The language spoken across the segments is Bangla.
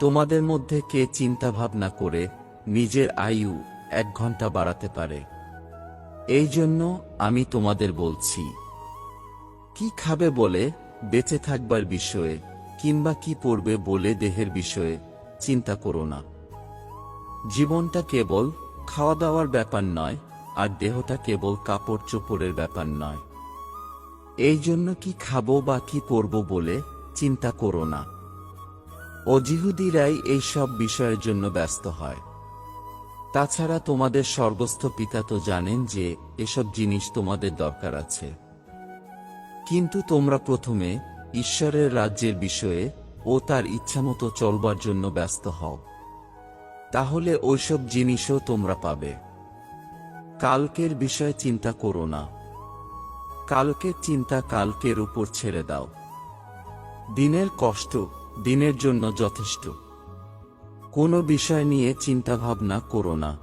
তোমাদের মধ্যে কে চিন্তা ভাবনা করে নিজের আয়ু এক ঘণ্টা বাড়াতে পারে? এই জন্য আমি তোমাদের বলছি, কি খাবে বলে বেঁচে থাকবার বিষয়ে কিংবা কি পড়বে বলে দেহের বিষয়ে চিন্তা করো না। জীবনটা কেবল খাওয়া দাওয়ার ব্যাপার নয় আর দেহটা কেবল কাপড় চোপড়ের ব্যাপার নয়। এই জন্য কি খাব বা কি পরব বলে চিন্তা করো না। অজিহুদিরাই এই সব বিষয়ের জন্য ব্যস্ত হয়। তাছাড়া তোমাদের স্বর্গস্থ পিতা তো জানেন যে এসব জিনিস তোমাদের দরকার আছে। কিন্তু তোমরা প্রথমে ঈশ্বরের রাজ্যের বিষয়ে ও তার ইচ্ছামতো চলবার জন্য ব্যস্ত হও। তাহলে ওইসব জিনিসও তোমরা পাবে। কালকের বিষয়ে চিন্তা করো না। কালকের চিন্তা কালকের উপর ছেড়ে দাও। দিনের কষ্ট দিনের জন্য যথেষ্ট। কোনো বিষয় নিয়ে চিন্তা ভাবনা করো না।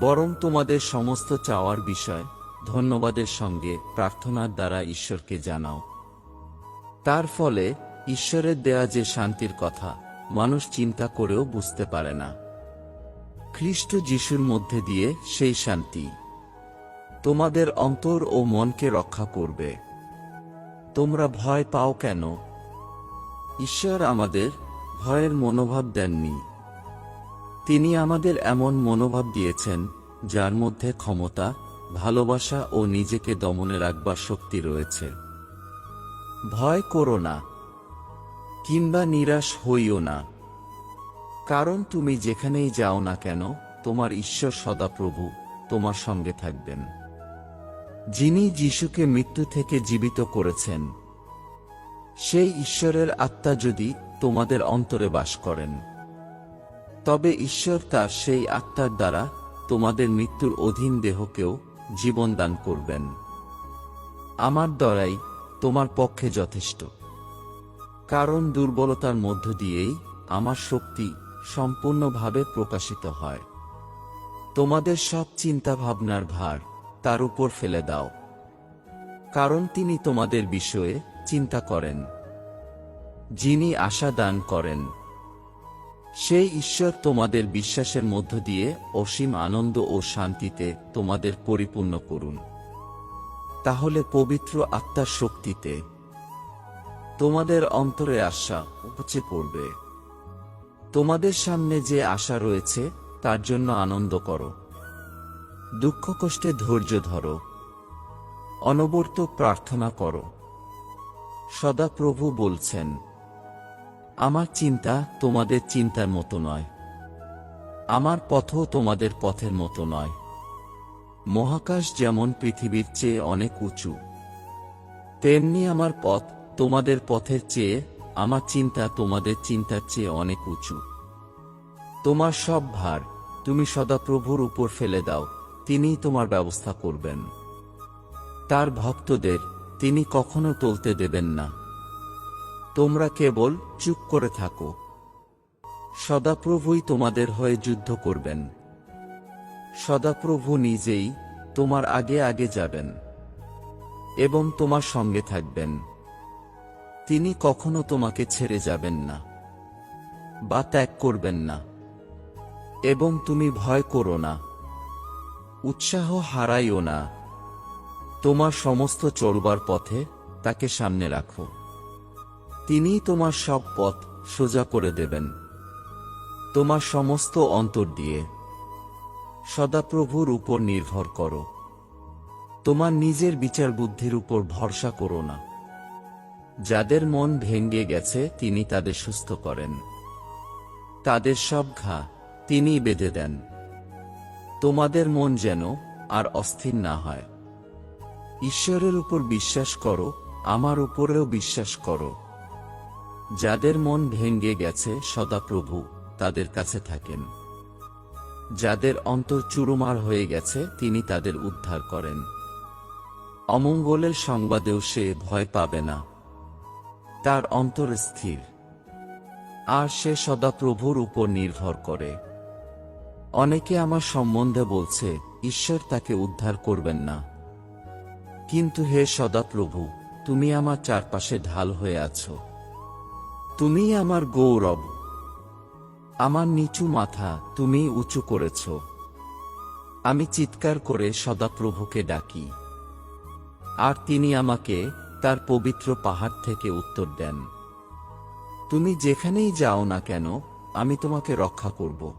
বরং তোমাদের সমস্ত চাওয়ার বিষয় ধন্যবাদের সঙ্গে প্রার্থনার দ্বারা ঈশ্বরকে জানাও। তার ফলে ঈশ্বরের দেয়া যে শান্তির কথা মানুষ চিন্তা করেও বুঝতে পারে না। খ্রিস্ট যিশুর মধ্যে দিয়ে সেই শান্তি তোমাদের অন্তর ও মনকে রক্ষা করবে। তোমরা ভয় পাও কেন? ঈশ্বর আমাদের ভয়ের মনোভাব দেননি। তিনি আমাদের এমন মনোভাব দিয়েছেন, যার মধ্যে ক্ষমতা, ভালোবাসা ও নিজেকে দমনে রাখবার শক্তি রয়েছে। ভয় করো না, কিংবা নিরাশ হইও না। কারণ তুমি যেখানেই যাও না কেন, তোমার ঈশ্বর সদাপ্রভু তোমার সঙ্গে থাকবেন। যিনি যিশুকে মৃত্যু থেকে জীবিত করেছেন সেই ঈশ্বরের আত্মা যদি তোমাদের অন্তরে বাস করেন, তবে ঈশ্বর তার সেই আত্মার দ্বারা তোমাদের মৃত্যুর অধীন দেহকেও জীবন দান করবেন। আমার দ্বারাই তোমার পক্ষে যথেষ্ট। কারণ দুর্বলতার মধ্য দিয়েই আমার শক্তি সম্পূর্ণভাবে প্রকাশিত হয়। তোমাদের সব চিন্তা ভাবনার ভার তার উপর ফেলে দাও। কারণ তিনি তোমাদের বিষয়ে চিন্তা করেন। যিনি আশা দান করেন। সেই ঈশ্বর তোমাদের বিশ্বাসের মধ্য দিয়ে অসীম আনন্দ ও শান্তিতে তোমাদের পরিপূর্ণ করুন। তাহলে পবিত্র আত্মার শক্তিতে তোমাদের অন্তরে আশা উপচে পড়বে। তোমাদের সামনে যে আশা রয়েছে, তার জন্য আনন্দ করো। দুঃখ কষ্টে ধৈর্য ধরো। অনবর্ত প্রার্থনা করো। সদা প্রভু বলছেন, আমার চিন্তা তোমাদের চিন্তার মতো নয়। আমার পথও তোমাদের পথের মতো নয়। মহাকাশ যেমন পৃথিবীর চেয়ে অনেক উঁচু, তেমনি আমার পথ তোমাদের পথের চেয়ে, আমার চিন্তা তোমাদের চিন্তার চেয়ে অনেক উঁচু। তোমার সব ভার তুমি সদাপ্রভুর উপর ফেলে দাও, তিনিই তোমার ব্যবস্থা করবেন। তার ভক্তদের তিনি কখনো তুলতে দেবেন না। তোমরা কেবল চুপ করে থাকো। সদাপ্রভুই তোমাদের হয়ে যুদ্ধ করবেন। সদাপ্রভু নিজেই তোমার আগে আগে যাবেন এবং তোমার সঙ্গে থাকবেন। তিনি কখনো তোমাকে ছেড়ে যাবেন না বা ত্যাগ করবেন না এবং তুমি ভয় করো না। উৎসাহ হারাইও না। তোমার সমস্ত চলবার পথে তাকে সামনে রাখো। তিনিই তোমার সব পথ সোজা করে দেবেন। তোমার সমস্ত অন্তর দিয়ে সদাপ্রভুর উপর নির্ভর করো। তোমার নিজের বিচার বুদ্ধির উপর ভরসা করো না। যাদের মন ভেঙ্গে গেছে, তিনি তাদের সুস্থ করেন। তাদের সব ঘা তিনিই বেঁধে দেন। তোমাদের মন যেন আর অস্থির না হয়। ঈশ্বরের উপর বিশ্বাস করো, আমার উপরেও বিশ্বাস করো। যাদের মন ভেঙ্গে গেছে, সদাপ্রভু তাদের কাছে থাকেন। যাদের অন্তর চুরুমার হয়ে গেছে, তিনি তাদের উদ্ধার করেন। অমঙ্গলের সংবাদেও সে ভয় পাবে না। তার অন্তর স্থির। আর সে সদাপ্রভুর উপর নির্ভর করে। অনেকে আমার সম্বন্ধে বলছে, ঈশ্বর তাকে উদ্ধার করবেন না। কিন্তু হে সদাপ্রভু, তুমি আমার চারপাশে ঢাল হয়ে আছো। তুমি আমার গৌরব। আমার নিচু মাথা তুমি উঁচু করেছ। আমি চিৎকার করে সদাপ্রভুকে ডাকি। আর তিনি আমাকে তার পবিত্র পাহাড় থেকে উত্তর দেন। তুমি যেখানেই যাও না কেন, আমি তোমাকে রক্ষা করব।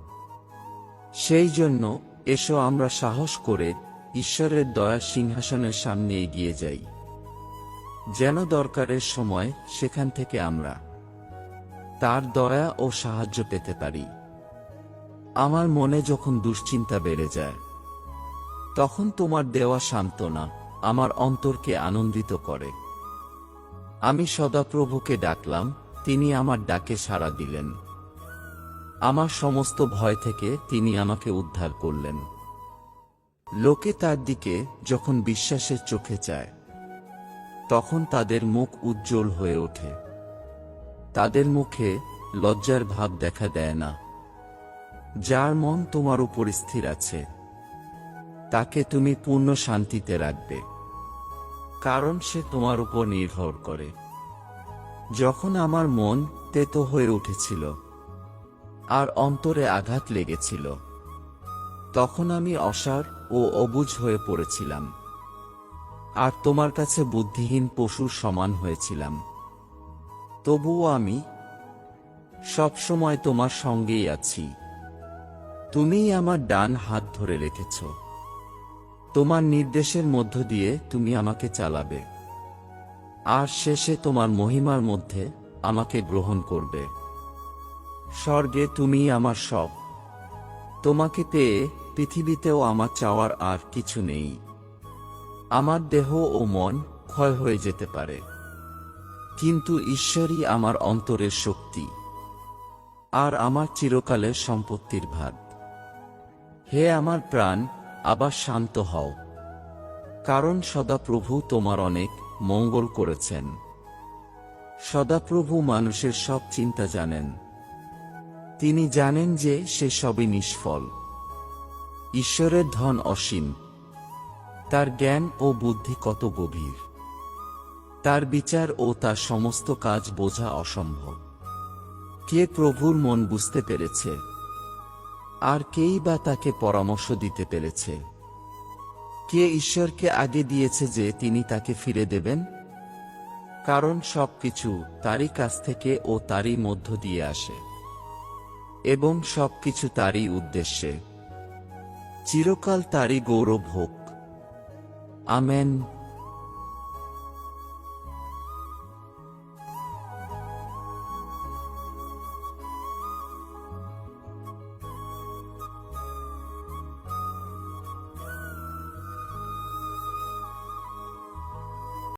সেই জন্য এসো আমরা সাহস করে ঈশ্বরের দয়া সিংহাসনের সামনে এগিয়ে যাই। যেন দরকারের সময় সেখান থেকে আমরা তার দয়া ও সাহায্য পেতে পারি। আমার মনে যখন দুশ্চিন্তা বেড়ে যায়, তখন তোমার দেওয়া সান্ত্বনা আমার অন্তরকে আনন্দিত করে। আমি সদাপ্রভুকে ডাকলাম, তিনি আমার ডাকে সাড়া দিলেন। আমার সমস্ত ভয় থেকে তিনি আমাকে উদ্ধার করলেন। লোকে তার দিকে যখন বিশ্বাসের চোখে চায়, তখন তাদের মুখ উজ্জ্বল হয়ে ওঠে। তাদের মুখে লজ্জার ভাব দেখা দেয় না। যার মন তোমার উপর স্থির আছে, তাকে তুমি পূর্ণ শান্তিতে রাখবে। কারণ সে তোমার উপর নির্ভর করে। যখন আমার মন তেতো হয়ে উঠেছিল, আর অন্তরে আঘাত লেগেছিল তখন আমি অসার ও অবুঝ হয়ে পড়েছিলাম। আর তোমার কাছে বুদ্ধিহীন পশুর সমান হয়েছিলাম। তবুও আমি সবসময় তোমার সঙ্গেই আছি। তুমিই আমার ডান হাত ধরে রেখেছ। তোমার নির্দেশের মধ্য দিয়ে তুমি আমাকে চালাবে। আর শেষে তোমার মহিমার মধ্যে আমাকে গ্রহণ করবে। স্বর্গে তুমি আমার সব। তোমাকে পেয়ে পৃথিবীতেও আমার চাওয়ার আর কিছু নেই। আমার দেহ ও মন ক্ষয় হয়ে যেতে পারে। কিন্তু ঈশ্বরই আমার অন্তরের শক্তি আর আমার চিরকালের সম্পত্তির ভাগ। হে আমার প্রাণ, আবার শান্ত হও। কারণ সদাপ্রভু তোমার অনেক মঙ্গল করেছেন। সদাপ্রভু মানুষের সব চিন্তা জানেন। তিনি জানেন যে সে সবই নিষ্ফল। ঈশ্বরের ধন অসীম। তার জ্ঞান ও বুদ্ধি কত গভীর। তার বিচার ও তার সমস্ত কাজ বোঝা অসম্ভব। কে প্রভুর মন বুঝতে পেরেছে? আর কেই বা তাকে পরামর্শ দিতে পেরেছে? কে ঈশ্বরকে আগে দিয়েছে যে তিনি তাকে ফিরে দেবেন? কারণ সবকিছু তারই কাছ থেকে ও তারই মধ্য দিয়ে আসে। এবং সবকিছু তারই উদ্দেশ্যে। চিরকাল তারই গৌরব হোক। আমেন।